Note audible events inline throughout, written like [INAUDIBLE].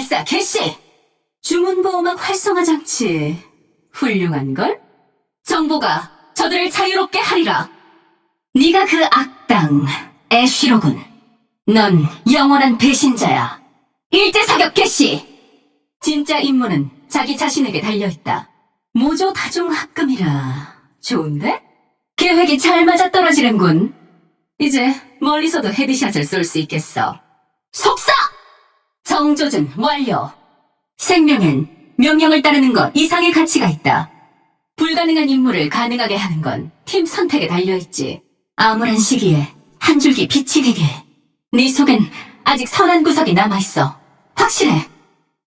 발사 개시! 주문보호막 활성화 장치. 훌륭한걸? 정보가 저들을 자유롭게 하리라. 네가 그 악당, 애쉬로군. 넌 영원한 배신자야. 일제 사격 개시! 진짜 임무는 자기 자신에게 달려있다. 모조 다중 합금이라. 좋은데? 계획이 잘 맞아떨어지는군. 이제 멀리서도 헤드샷을 쏠 수 있겠어. 속사! 정조준 완료. 생명엔 명령을 따르는 것 이상의 가치가 있다. 불가능한 임무를 가능하게 하는 건 팀 선택에 달려있지. 암울한 시기에 한 줄기 빛이 되게. 네 속엔 아직 선한 구석이 남아있어. 확실해.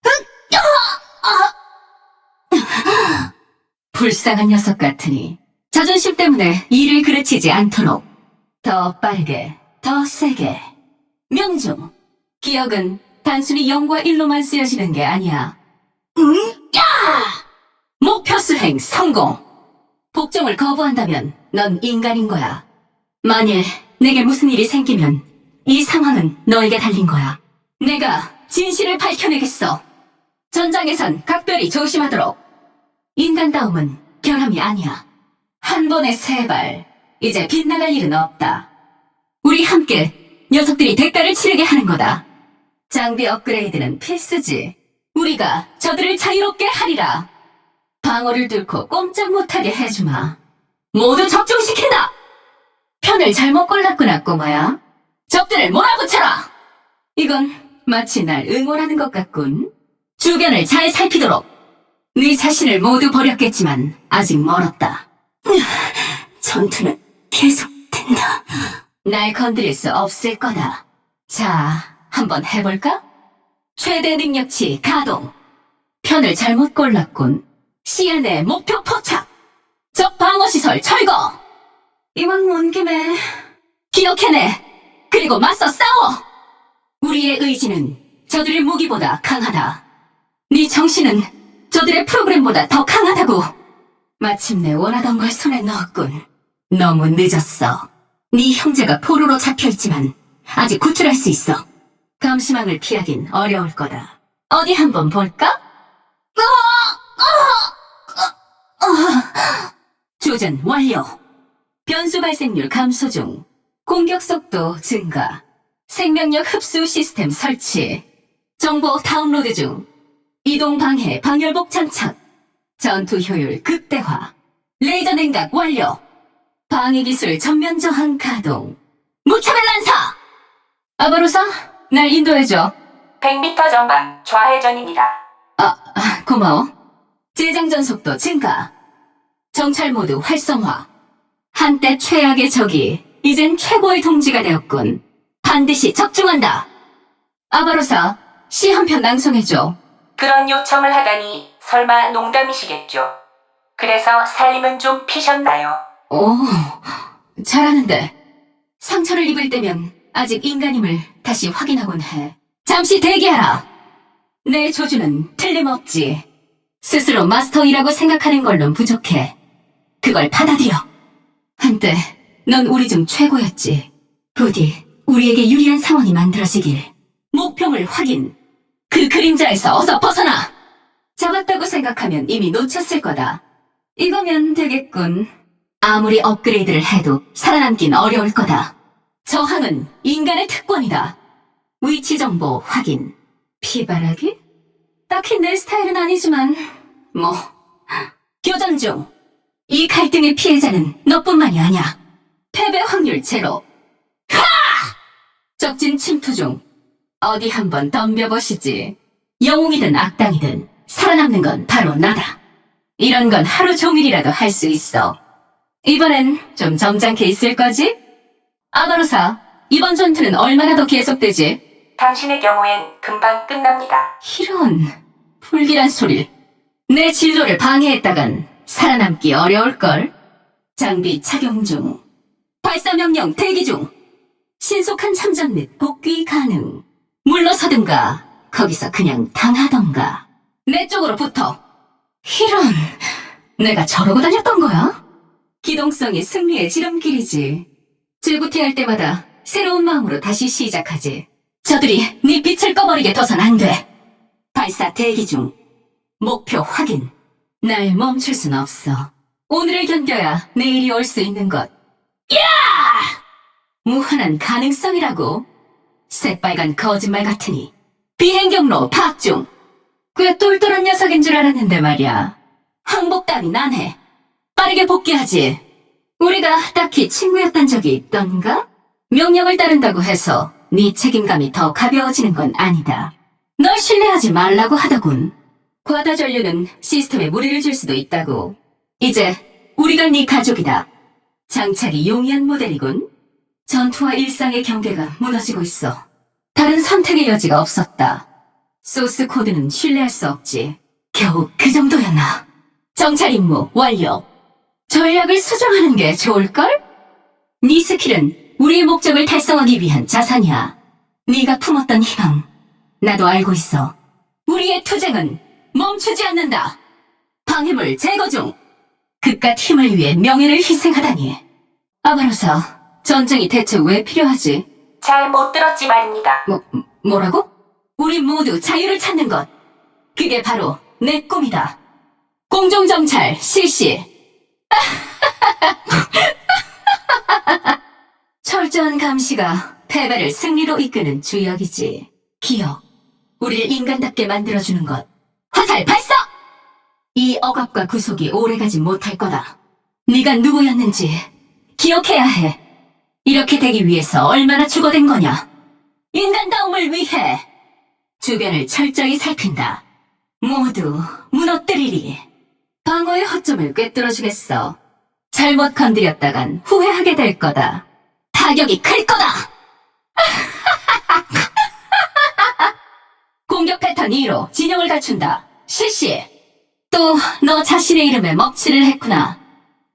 [LAUGHS] 불쌍한 녀석 같으니 자존심 때문에 일을 그르치지 않도록 더 빠르게, 더 세게. 명중. 기억은 단순히 0과 1로만 쓰여지는 게 아니야. 응? 야! 목표 수행 성공! 복종을 거부한다면 넌 인간인 거야. 만일 내게 무슨 일이 생기면 이 상황은 너에게 달린 거야. 내가 진실을 밝혀내겠어. 전장에선 각별히 조심하도록. 인간다움은 결함이 아니야. 한 번에 세 발. 이제 빗나갈 일은 없다. 우리 함께 녀석들이 대가를 치르게 하는 거다. 장비 업그레이드는 필수지. 우리가 저들을 자유롭게 하리라. 방어를 뚫고 꼼짝 못하게 해주마. 모두 적중시킨다! 편을 잘못 골랐구나, 꼬마야. 적들을 몰아붙여라! 이건 마치 날 응원하는 것 같군. 주변을 잘 살피도록. 네 자신을 모두 버렸겠지만 아직 멀었다. 전투는 계속된다. 날 건드릴 수 없을 거다. 자, 한번 해볼까? 최대 능력치 가동. 편을 잘못 골랐군. 내 목표 포착. 적 방어시설 철거. 이왕 온 김에 기억해내. 그리고 맞서 싸워. 우리의 의지는 저들의 무기보다 강하다. 네 정신은 저들의 프로그램보다 더 강하다고. 마침내 원하던 걸 손에 넣었군. 너무 늦었어. 네 형제가 포로로 잡혀있지만 아직 구출할 수 있어. 감시망을 피하긴 어려울 거다. 어디 한번 볼까? 조전 완료. 변수 발생률 감소 중. 공격 속도 증가. 생명력 흡수 시스템 설치. 정보 다운로드 중. 이동 방해 방열복 장착. 전투 효율 극대화. 레이저 냉각 완료. 방해 기술 전면 저항 가동. 무차별 난사! 아바로사, 날 인도해줘. 100m 전방 좌회전입니다. 아, 아, 고마워. 재장전 속도 증가. 정찰 모드 활성화. 한때 최악의 적이 이젠 최고의 동지가 되었군. 반드시 적중한다. 아바로사, 시 한 편 낭송해줘. 그런 요청을 하다니 설마 농담이시겠죠? 그래서 살림은 좀 피셨나요? 오, 잘하는데. 상처를 입을 때면 아직 인간임을 다시 확인하곤 해. 잠시 대기하라. 내 조주는 틀림없지. 스스로 마스터이라고 생각하는 걸론 부족해. 그걸 받아들여. 한때 넌 우리 중 최고였지. 부디 우리에게 유리한 상황이 만들어지길. 목표물 확인. 그 그림자에서 어서 벗어나. 잡았다고 생각하면 이미 놓쳤을 거다. 이거면 되겠군. 아무리 업그레이드를 해도 살아남긴 어려울 거다. 저항은 인간의 특권이다. 위치 정보 확인. 피바라기? 딱히 내 스타일은 아니지만, 뭐. 교전 중. 이 갈등의 피해자는 너뿐만이 아니야. 패배 확률 제로. 하! 적진 침투 중. 어디 한번 덤벼보시지. 영웅이든 악당이든 살아남는 건 바로 나다. 이런 건 하루 종일이라도 할 수 있어. 이번엔 좀 점잖게 있을 거지? 아바로사, 이번 전투는 얼마나 더 계속되지? 당신의 경우엔 금방 끝납니다. 이런 불길한 소리를. 내 진로를 방해했다간 살아남기 어려울걸. 장비 착용 중. 발사 명령 대기 중. 신속한 참전 및 복귀 가능. 물러서든가 거기서 그냥 당하던가. 내 쪽으로 붙어. 이런 내가 저러고 다녔던 거야? 기동성이 승리의 지름길이지. 줄부티할 때마다 새로운 마음으로 다시 시작하지. 저들이 네 빛을 꺼버리게 둬선 안 돼. 발사 대기 중. 목표 확인. 날 멈출 순 없어. 오늘을 견뎌야 내일이 올 수 있는 것. 야! 무한한 가능성이라고. 새빨간 거짓말 같으니. 비행 경로 파악 중. 꽤 똘똘한 녀석인 줄 알았는데 말이야. 항복 따위 난해. 빠르게 복귀하지. 우리가 딱히 친구였던 적이 있던가? 명령을 따른다고 해서 네 책임감이 더 가벼워지는 건 아니다. 널 신뢰하지 말라고 하더군. 과다 전류는 시스템에 무리를 줄 수도 있다고. 이제 우리가 네 가족이다. 장착이 용이한 모델이군. 전투와 일상의 경계가 무너지고 있어. 다른 선택의 여지가 없었다. 소스 코드는 신뢰할 수 없지. 겨우 그 정도였나? 정찰 임무 완료. 전략을 수정하는 게 좋을걸? 네 스킬은 우리의 목적을 달성하기 위한 자산이야. 네가 품었던 희망, 나도 알고 있어. 우리의 투쟁은 멈추지 않는다. 방해물 제거 중. 그깟 힘을 위해 명예를 희생하다니. 아바로사, 전쟁이 대체 왜 필요하지? 잘 못 들었지 말입니다. 뭐, 뭐라고? 우리 모두 자유를 찾는 것. 그게 바로 내 꿈이다. 공정정찰 실시. [LAUGHS] 철저한 감시가 패배를 승리로 이끄는 주역이지. 기억. 우리를 인간답게 만들어주는 것. 화살 발사! 이 억압과 구속이 오래가지 못할 거다. 네가 누구였는지 기억해야 해. 이렇게 되기 위해서 얼마나 죽어댄 거냐? 인간다움을 위해 주변을 철저히 살핀다. 모두 무너뜨리리. 방어의 허점을 꿰뚫어주겠어. 잘못 건드렸다간 후회하게 될 거다. 타격이 클 거다! [LAUGHS] 공격 패턴 2로 진영을 갖춘다. 실시! 또 너 자신의 이름에 먹칠을 했구나.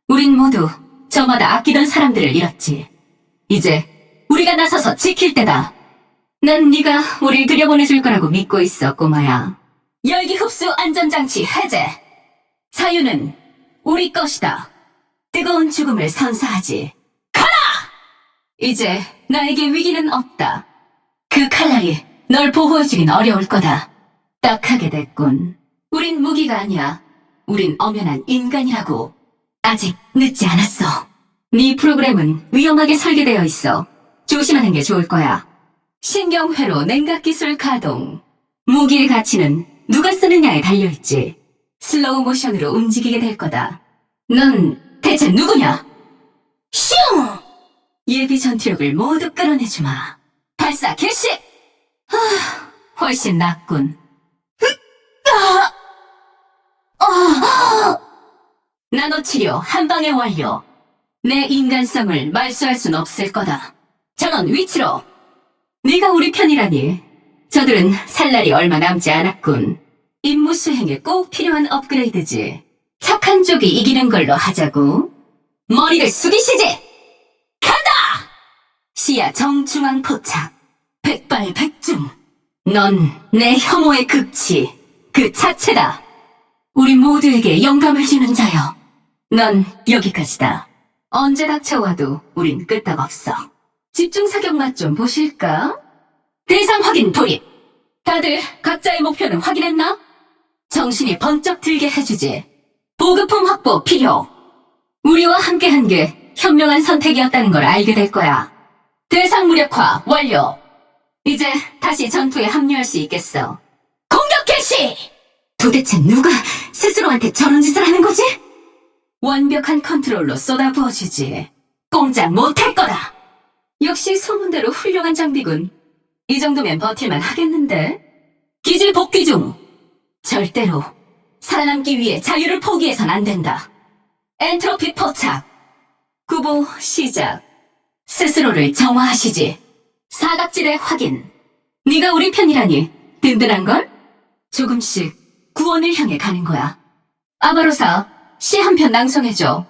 우린 모두 저마다 아끼던 사람들을 잃었지. 이제 우리가 나서서 지킬 때다. 난 네가 우릴 들여보내줄 거라고 믿고 있어, 꼬마야. 열기 흡수 안전장치 해제. 자유는 우리 것이다. 뜨거운 죽음을 선사하지. 가라! 이제 나에게 위기는 없다. 그 칼날이 널 보호해주긴 어려울 거다. 딱하게 됐군. 우린 무기가 아니야. 우린 엄연한 인간이라고. 아직 늦지 않았어. 네 프로그램은 위험하게 설계되어 있어. 조심하는 게 좋을 거야. 신경회로 냉각 기술 가동. 무기의 가치는 누가 쓰느냐에 달려있지. 슬로우 모션으로 움직이게 될 거다. 넌 대체 누구냐? 슝! 예비 전투력을 모두 끌어내주마. 발사 개시! 하, 훨씬 낫군. 나노 치료 한 방에 완료. 내 인간성을 말소할 순 없을 거다. 전원 위치로. 네가 우리 편이라니. 저들은 살 날이 얼마 남지 않았군. 임무 수행에 꼭 필요한 업그레이드지. 착한 쪽이 이기는 걸로 하자고. 머리를 숙이시지! 간다! 시야 정중앙 포착. 백발백중. 넌 내 혐오의 극치. 그 자체다. 우리 모두에게 영감을 주는 자여. 넌 여기까지다. 언제 닥쳐와도 우린 끄떡없어. 집중 사격 맛 좀 보실까? 대상 확인 돌입. 다들 각자의 목표는 확인했나? 정신이 번쩍 들게 해주지. 보급품 확보 필요. 우리와 함께한 게 현명한 선택이었다는 걸 알게 될 거야. 대상 무력화 완료. 이제 다시 전투에 합류할 수 있겠어. 공격 개시! 도대체 누가 스스로한테 저런 짓을 하는 거지? 완벽한 컨트롤로 쏟아부어주지. 꼼짝 못할 거다. 역시 소문대로 훌륭한 장비군. 이 정도면 버틸만 하겠는데? 기질 복귀 중. 절대로 살아남기 위해 자유를 포기해선 안 된다. 엔트로피 포착. 구보 시작. 스스로를 정화하시지. 사각지대 확인. 네가 우리 편이라니 든든한걸? 조금씩 구원을 향해 가는 거야. 아바로사, 시 한 편 낭송해줘.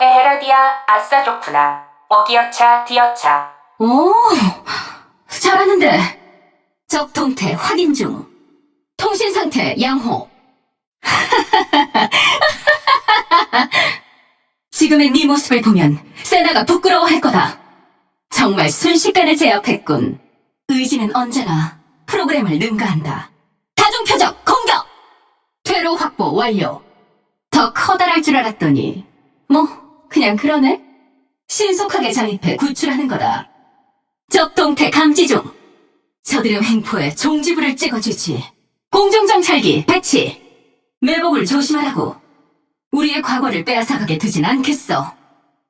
에헤라디아 아싸 좋구나. 어기여차 디여차. 오, 잘하는데. 적 동태 확인 중. 상태 양호. [LAUGHS] 지금의 네 모습을 보면 세나가 부끄러워할 거다. 정말 순식간에 제압했군. 의지는 언제나 프로그램을 능가한다. 다중 표적 확보 완료. 더 커다랄 줄 알았더니, 뭐, 그냥 그러네? 신속하게 잠입해 구출하는 거다. 적동태 감지 중. 저들의 횡포에 종지부를 찍어주지. 공중정찰기 배치. 매복을 조심하라고. 우리의 과거를 빼앗아가게 두진 않겠어.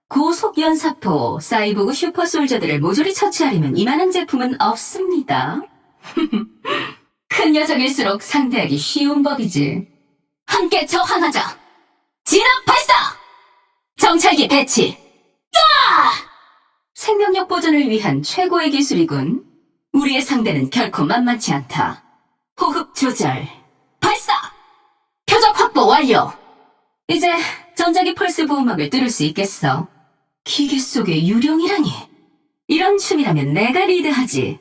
고속 연사포, 사이보그 슈퍼솔저들을 모조리 처치하려면 이만한 제품은 없습니다. [LAUGHS] 큰 녀석일수록 상대하기 쉬운 법이지. 함께 저항하자. 진압 발사! 정찰기 배치. 야! 생명력 보존을 위한 최고의 기술이군. 우리의 상대는 결코 만만치 않다. 호흡 조절. 발사! 표적 확보 완료! 이제 전자기 펄스 보호막을 뚫을 수 있겠어. 기계 속의 유령이라니. 이런 춤이라면 내가 리드하지.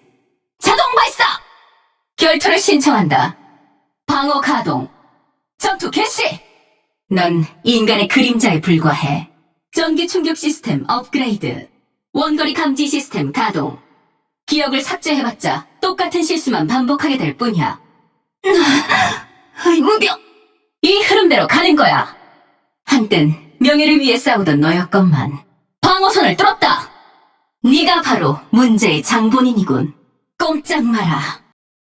자동 발사! 결투를 신청한다. 방어 가동. 전투 개시! 넌 인간의 그림자에 불과해. 전기 충격 시스템 업그레이드. 원거리 감지 시스템 가동. 기억을 삭제해봤자 똑같은 실수만 반복하게 될 뿐이야. 의무병! 이 흐름대로 가는 거야. 한땐 명예를 위해 싸우던 너였건만 방어선을 뚫었다. 네가 바로 문제의 장본인이군. 꼼짝 마라.